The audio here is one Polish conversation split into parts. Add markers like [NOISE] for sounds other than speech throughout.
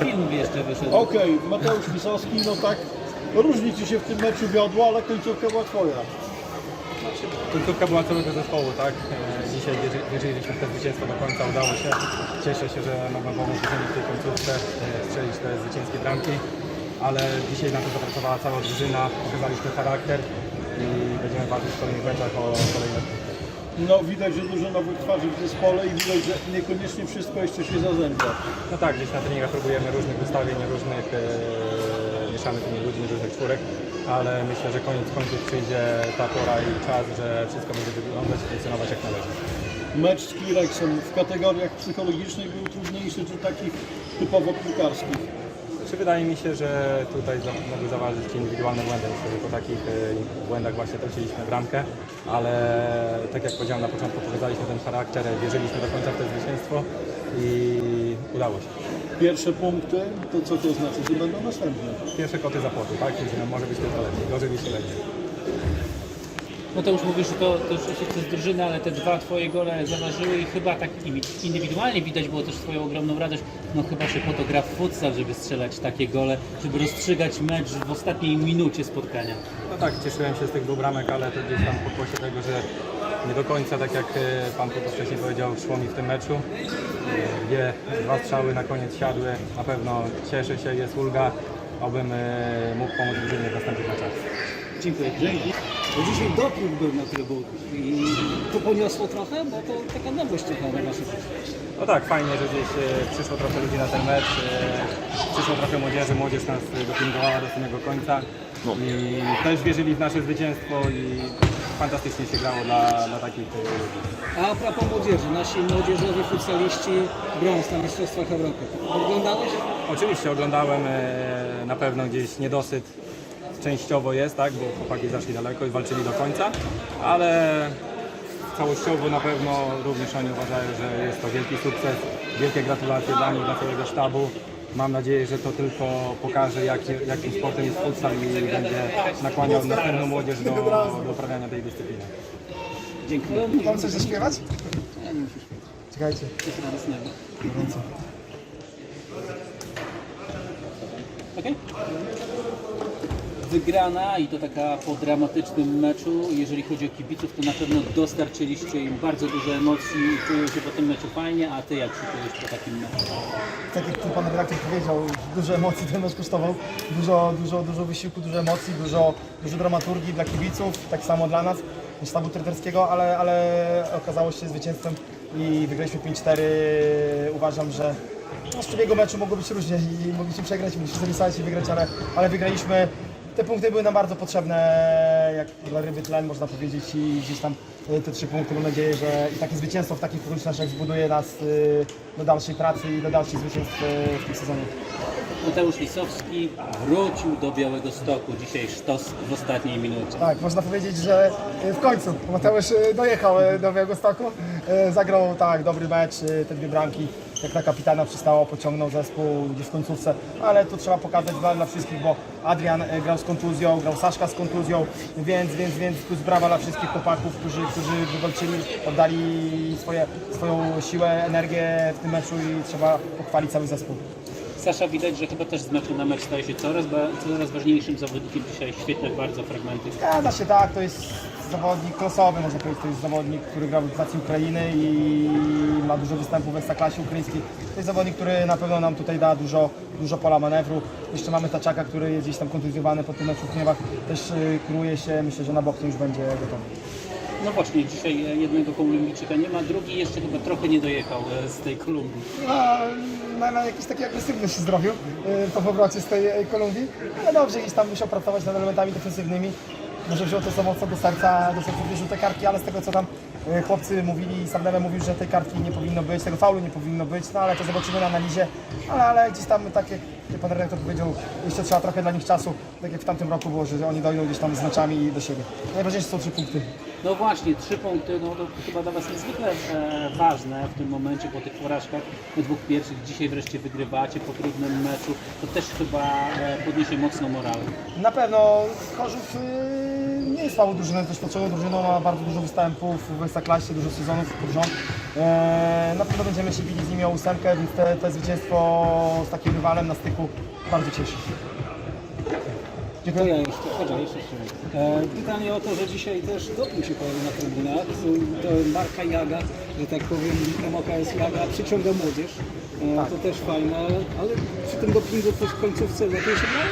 film jeszcze wyszedł. Okej, Mateusz Pisowski, no tak, różni ci się w tym meczu wiodło, ale końcówka była twoja. Końcówka była całego zespołu, tak? E, Dzisiaj wierzy- wierzyliśmy w to zwycięstwo do końca, udało się. Cieszę się, że mogłem pomóc drużynie w tej końcówce, e, strzelić te zwycięskie bramki, ale dzisiaj na to zapracowała cała drużyna, pokazaliśmy charakter i będziemy walczyć w kolejnych meczach o kolejne punkty. No widać, że dużo nowych twarzy w zespole i widać, że niekoniecznie wszystko jeszcze się zazębia. No tak, gdzieś na treningach próbujemy różnych ustawień, różnych, mieszamy tymi ludźmi, różnych czwórek, ale myślę, że koniec końców przyjdzie ta pora i czas, że wszystko będzie wyglądać i funkcjonować jak należy. Mecz z Kireksem w kategoriach psychologicznych był trudniejszy czy takich typowo piłkarskich? Czy wydaje mi się, że tutaj za- mogły zaważyć indywidualne błędy. Myślę, że po takich e, błędach właśnie traciliśmy bramkę, ale tak jak powiedziałem na początku, pokazaliśmy ten charakter, wierzyliśmy do końca w to zwycięstwo i udało się. Pierwsze punkty, to co to znaczy, że będą następne? Pierwsze koty za płotu, tak? Czyli może być tylko lepiej, gorzej być lepiej. No to już mówisz, że to, to już z drużyny, ale te dwa twoje gole zaważyły i chyba tak indywidualnie widać było też twoją ogromną radość. No chyba się po to gra w futsal, żeby strzelać takie gole, żeby rozstrzygać mecz w ostatniej minucie spotkania. No tak, cieszyłem się z tych dwóch bramek, ale to gdzieś tam pokłosie tego, że nie do końca, tak jak e, Pan tu wcześniej powiedział, szło mi w tym meczu. E, Dwie, dwa strzały na koniec siadły, na pewno cieszę się, jest ulga, obym e, mógł pomóc drużynie w następnych meczach. Dziękuję. Dzięki. Bo dzisiaj doping był na trybu i to poniosło trochę, bo to taka nowość trochę na naszych No tak, fajnie, że gdzieś e, przyszło trochę ludzi na ten mecz, e, przyszło trochę młodzieży, młodzież nas e, dopingowała do samego końca i też wierzyli w nasze zwycięstwo i fantastycznie się grało dla, dla takich e, ludzi. A propos młodzieży, nasi młodzieżowi futsaliści brąz na Mistrzostwach Europy. Oglądałeś? Oczywiście oglądałem e, na pewno gdzieś niedosyt częściowo jest, tak, bo chłopaki zaszli daleko i walczyli do końca, ale całościowo na pewno również oni uważają, że jest to wielki sukces. Wielkie gratulacje dla nich, dla całego sztabu. Mam nadzieję, że to tylko pokaże, jak, jakim sportem jest futsal i będzie nakłaniał następną młodzież do, do uprawiania tej dyscypliny. Dziękuję. Mam coś zaśpiewać? Ja nie musisz. Czekajcie. Radosnego. Okej. Wygrana i to taka po dramatycznym meczu. Jeżeli chodzi o kibiców, to na pewno dostarczyliście im bardzo dużo emocji i czują się po tym meczu fajnie, a ty jak się czujesz po takim meczu? Tak jak pan redaktor powiedział, dużo emocji ten mecz kosztował, dużo, dużo, dużo wysiłku, dużo emocji, dużo, dużo dramaturgii dla kibiców, tak samo dla nas, sztabu trenerskiego, ale, ale okazało się zwycięstwem i wygraliśmy 5-4. Uważam, że no, z przebiegu meczu mogło być różnie i mogliśmy przegrać, mogliśmy zapisać i wygrać, ale, ale wygraliśmy. Te punkty były nam bardzo potrzebne, jak dla ryby tlen można powiedzieć i gdzieś tam y, te trzy punkty mam nadzieję, że i takie zwycięstwo w takich okolicznościach zbuduje nas y, do dalszej pracy i do dalszych zwycięstw y, w tym sezonie. Mateusz Lisowski wrócił do Białego Stoku. Dzisiaj sztos w ostatniej minucie. Tak, można powiedzieć, że w końcu Mateusz dojechał do Białegostoku, y, zagrał tak dobry mecz, te dwie bramki, jak na kapitana przystało, pociągnął zespół gdzieś w końcówce, ale tu trzeba pokazać dla, dla wszystkich, bo Adrian y, grał z kontuzją, grał Saszka z kontuzją, więc, więc, więc tu brawa dla wszystkich chłopaków, którzy, którzy wywalczyli, oddali swoje, swoją siłę, energię w tym meczu i trzeba pochwalić cały zespół. Sasza widać, że chyba też z meczu na mecz staje się coraz, coraz ważniejszym zawodnikiem dzisiaj. Świetne bardzo fragmenty. Zgadza się, tak, to jest zawodnik klasowy, można powiedzieć, to jest zawodnik, który gra w reprezentacji Ukrainy i ma dużo występów w Ekstraklasie ukraińskiej. To jest zawodnik, który na pewno nam tutaj da dużo, dużo pola manewru. Jeszcze mamy Taczaka, który jest gdzieś tam kontuzjowany po tym meczu w Gniewach, też y, kruje się, myślę, że na bok to już będzie gotowy. No właśnie, dzisiaj e, jednego Kolumbijczyka nie ma, drugi jeszcze chyba trochę nie dojechał e, z tej Kolumbii. Na, na, na jakiś taki agresywny się zrobił y, po powrocie z tej y, Kolumbii, ale dobrze, gdzieś tam musiał pracować nad elementami defensywnymi. Może wziął to za mocno do serca, do serca wierzył te kartki, ale z tego co tam chłopcy mówili, Sarnele mówił, że tej kartki nie powinno być, tego faulu nie powinno być, no ale to zobaczymy na analizie, ale, ale gdzieś tam tak jak pan redaktor powiedział, jeszcze trzeba trochę dla nich czasu, tak jak w tamtym roku było, że oni dojdą gdzieś tam z meczami do siebie. Najważniejsze są trzy punkty. No właśnie, trzy punkty, no to chyba dla Was niezwykle e, ważne w tym momencie po tych porażkach. Po dwóch pierwszych dzisiaj wreszcie wygrywacie po trudnym meczu. To też chyba e, podniesie mocno morale. Na pewno Chorzów yy, nie jest słabą drużyną, jest doświadczoną drużyną, ma bardzo dużo występów w Ekstraklasie, dużo sezonów pod rząd. E, na pewno będziemy się bili z nimi o ósemkę, więc te, zwycięstwo z takim rywalem na styku bardzo cieszy. Ja jeszcze, chodź, jeszcze się. E, pytanie o to, że dzisiaj też doping się pojawił na trybunach. To Marka Jaga, że tak powiem, MOKS Jaga przyciąga młodzież. E, To też fajne, ale przy tym dopingu coś w końcówce lepiej się grało?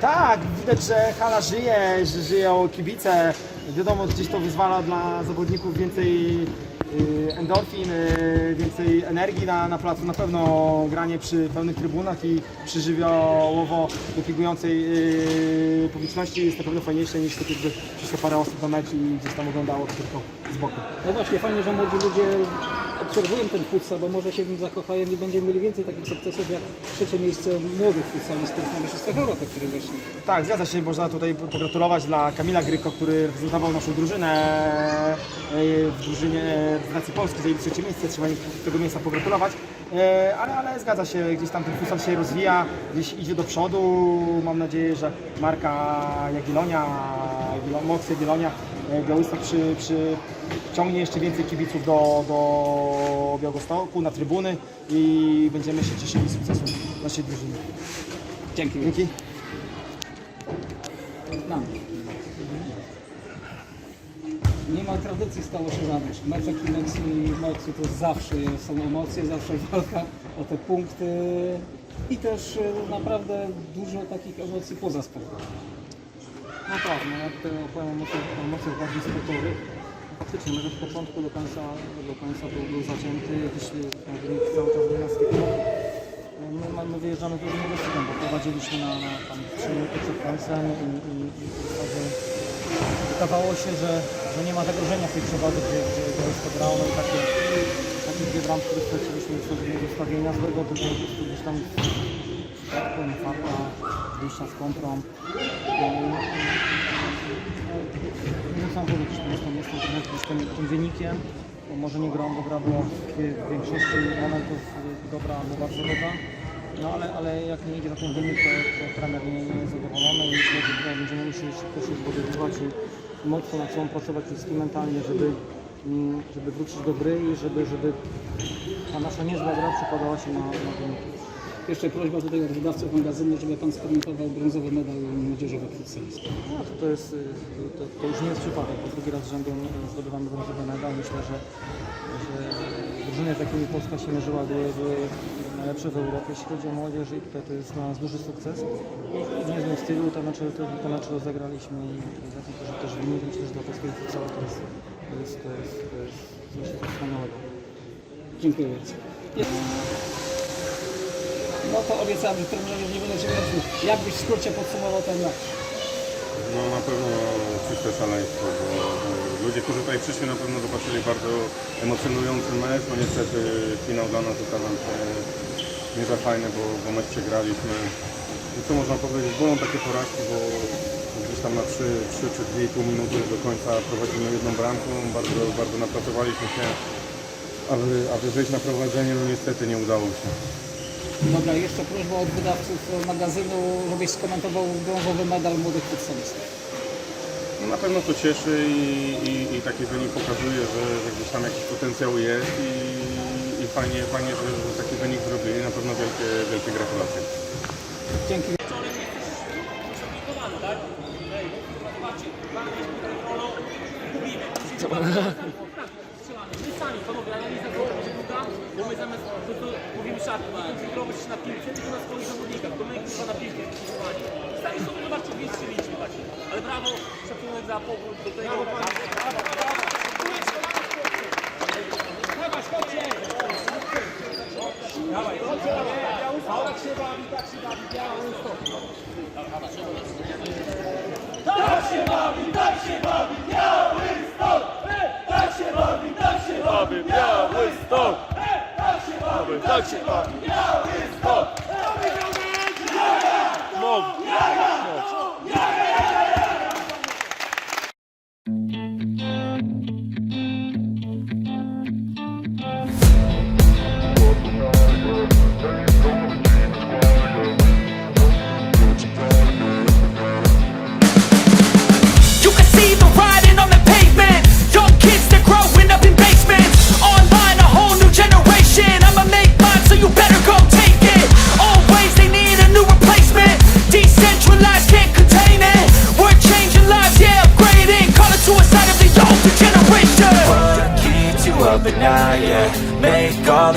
Tak, widać, że hala żyje, że żyją kibice. Wiadomo, gdzieś to wyzwala dla zawodników więcej endorfin, y, więcej energii na, na placu. Na pewno granie przy pełnych trybunach i przy żywiołowo dopingującej y, publiczności jest na pewno fajniejsze niż to, kiedy przyszło parę osób na mecz i gdzieś tam oglądało tylko z boku. No właśnie, fajnie, że młodzi ludzie obserwują ten futsal, bo może się w nim zakochają i będziemy mieli więcej takich sukcesów jak trzecie miejsce młodych futsalistów na Mistrzostwach Europy, które weszli. Tak, zgadza się. Można tutaj pogratulować dla Kamila Gryko, który reprezentował naszą drużynę e, w drużynie reprezentacji Polski, zajęli trzecie miejsce. Trzeba im tego miejsca pogratulować. E, Ale, ale zgadza się, gdzieś tam ten futsal się rozwija, gdzieś idzie do przodu. Mam nadzieję, że marka Jagiellonia, Jagiello- Mocy Jagiellonia, e, Białystok przy, przy ciągnie jeszcze więcej kibiców do, do Białegostoku, na trybuny i będziemy się cieszyli z sukcesu naszej drużyny. Dzięki. Dzięki. Nam. Nie ma tradycji stało się zabrać. Mecze Kinex i Meksu to zawsze są emocje, zawsze walka o te punkty i też e, naprawdę dużo takich emocji poza sportem. No tak, no ja tutaj opowiem o emocjach bardziej sportowych. Faktycznie, może od początku do końca, do końca był, był zacięty, jakiś e, wynik cały czas był na styku. My, my, my wyjeżdżamy z dużym decyzją, bo prowadziliśmy na, na tam 3 minuty przed końcem i, i, i wydawało się, że, że nie ma zagrożenia w tej przewadze, gdzie, gdzie, gdzie jest to grało. No i takie, takie dwie bramki, które straciliśmy już jednego ustawienia złego, tylko gdzieś tam przypadku, infarta, wyjścia z kontrą. Mam powiedzieć, to jestem, jestem trochę gdzieś tym, tym wynikiem, bo może nie grą, bo gra była w, większości momentów dobra albo bardzo dobra. No ale, ale jak nie idzie za ten wynik, to, to trener nie, nie jest zadowolony i że będziemy musieli szybko się zbudowywać i mocno nad sobą pracować wszystkim mentalnie, żeby, mm, żeby wrócić do gry i żeby, żeby ta nasza niezła gra przekładała się na, na wyniki. Jeszcze prośba tutaj od wydawców magazynu, żeby Pan skomentował brązowy medal młodzieżowych futsalistów. No, to, to, jest, to, to już nie jest przypadek, bo drugi raz z rzędu y, zdobywamy brązowy medal. Myślę, że, że drużyny, z jakimi Polska się mierzyła, były, były najlepsze w Europie, jeśli chodzi o młodzież i tutaj to jest dla nas duży sukces. W niezłym stylu te mecze, te, te mecze rozegraliśmy i, za to, że też wynik, myślę, że dla polskiego futsalu to jest, to jest, to jest, to jest coś wspaniałego. Dziękuję bardzo. No to obiecamy, trenerze, nie będę się mocno. Jak byś w skrócie podsumował ten mecz? No na pewno czyste szaleństwo, bo bo ludzie, którzy tutaj przyszli na pewno zobaczyli bardzo emocjonujący mecz, no niestety finał dla nas okazał się nie za fajny, bo, bo mecz przegraliśmy. I co można powiedzieć, bolą takie porażki, bo gdzieś tam na 3, 3 czy 2,5 minuty do końca prowadzimy jedną bramką, bardzo, bardzo napracowaliśmy się, aby, aby na prowadzenie, no niestety nie udało się. Dobra, jeszcze prośba od wydawców magazynu, żebyś skomentował brązowy medal młodych futsalistów. No na pewno to cieszy i, i, i taki wynik pokazuje, że, że gdzieś tam jakiś potencjał jest i, i fajnie, fajnie że, że taki wynik zrobili. Na pewno wielkie, wielkie gratulacje. Dzięki. My [LAUGHS] sami, panowie, analiza gry będzie długa, bo my zamiast tylko mówimy szatni, nie koncentrować się na piłce, tylko na swoich zawodnikach, to my kurwa na piłkę fokusowani. Sami sobie zobaczcie, gdzie strzeliśmy właśnie. Ale brawo, szacunek za powrót do tego. Brawo. coach.